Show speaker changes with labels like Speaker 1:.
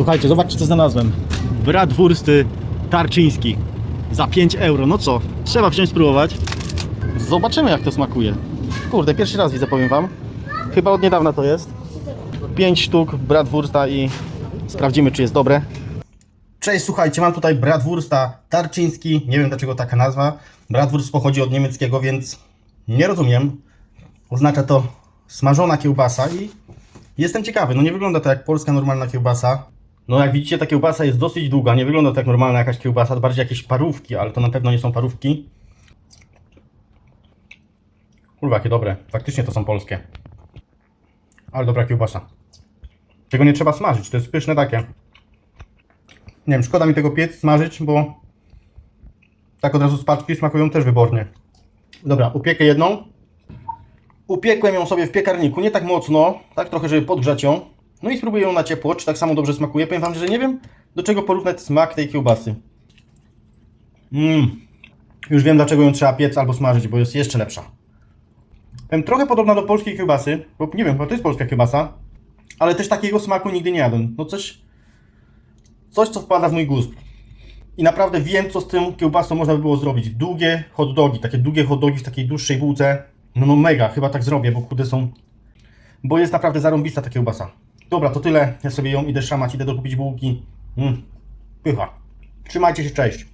Speaker 1: Słuchajcie, zobaczcie co znalazłem. Bratwursty tarczyński. Za 5 euro. No co? Trzeba wziąć spróbować. Zobaczymy jak to smakuje. Kurde, pierwszy raz widzę, powiem wam. Chyba od niedawna to jest. 5 sztuk bratwursta i sprawdzimy czy jest dobre. Cześć, słuchajcie, mam tutaj bratwursta tarczyński. Nie wiem dlaczego taka nazwa. Bratwurst pochodzi od niemieckiego, więc nie rozumiem. Oznacza to smażona kiełbasa i jestem ciekawy. No nie wygląda to jak polska normalna kiełbasa. No jak widzicie ta kiełbasa jest dosyć długa. Nie wygląda to jak normalna jakaś kiełbasa, to bardziej jakieś parówki, ale to na pewno nie są parówki. Kurwa, jakie dobre. Faktycznie to są polskie. Ale dobra kiełbasa. Czego nie trzeba smażyć, to jest pyszne takie. Nie wiem, szkoda mi tego piec, smażyć, bo tak od razu z paczki smakują też wybornie. Dobra, upiekę jedną. Upiekłem ją sobie w piekarniku, nie tak mocno, tak trochę, żeby podgrzać ją. No i spróbuję ją na ciepło, czy tak samo dobrze smakuje. Powiem Wam, że nie wiem, do czego porównać smak tej kiełbasy. Mmm, już wiem, dlaczego ją trzeba piec albo smażyć, bo jest jeszcze lepsza. Powiem, trochę podobna do polskiej kiełbasy, bo nie wiem, bo to jest polska kiełbasa, ale też takiego smaku nigdy nie jadłem. No coś, coś co wpada w mój gust. I naprawdę wiem, co z tym kiełbasą można by było zrobić. Długie hot dogi, takie długie hot dogi w takiej dłuższej bułce. No, no mega, chyba tak zrobię, bo kurde są... Bo jest naprawdę zarąbista ta kiełbasa. Dobra, to tyle. Ja sobie ją idę szamać, idę dokupić bułki. Mm, pycha. Trzymajcie się, cześć.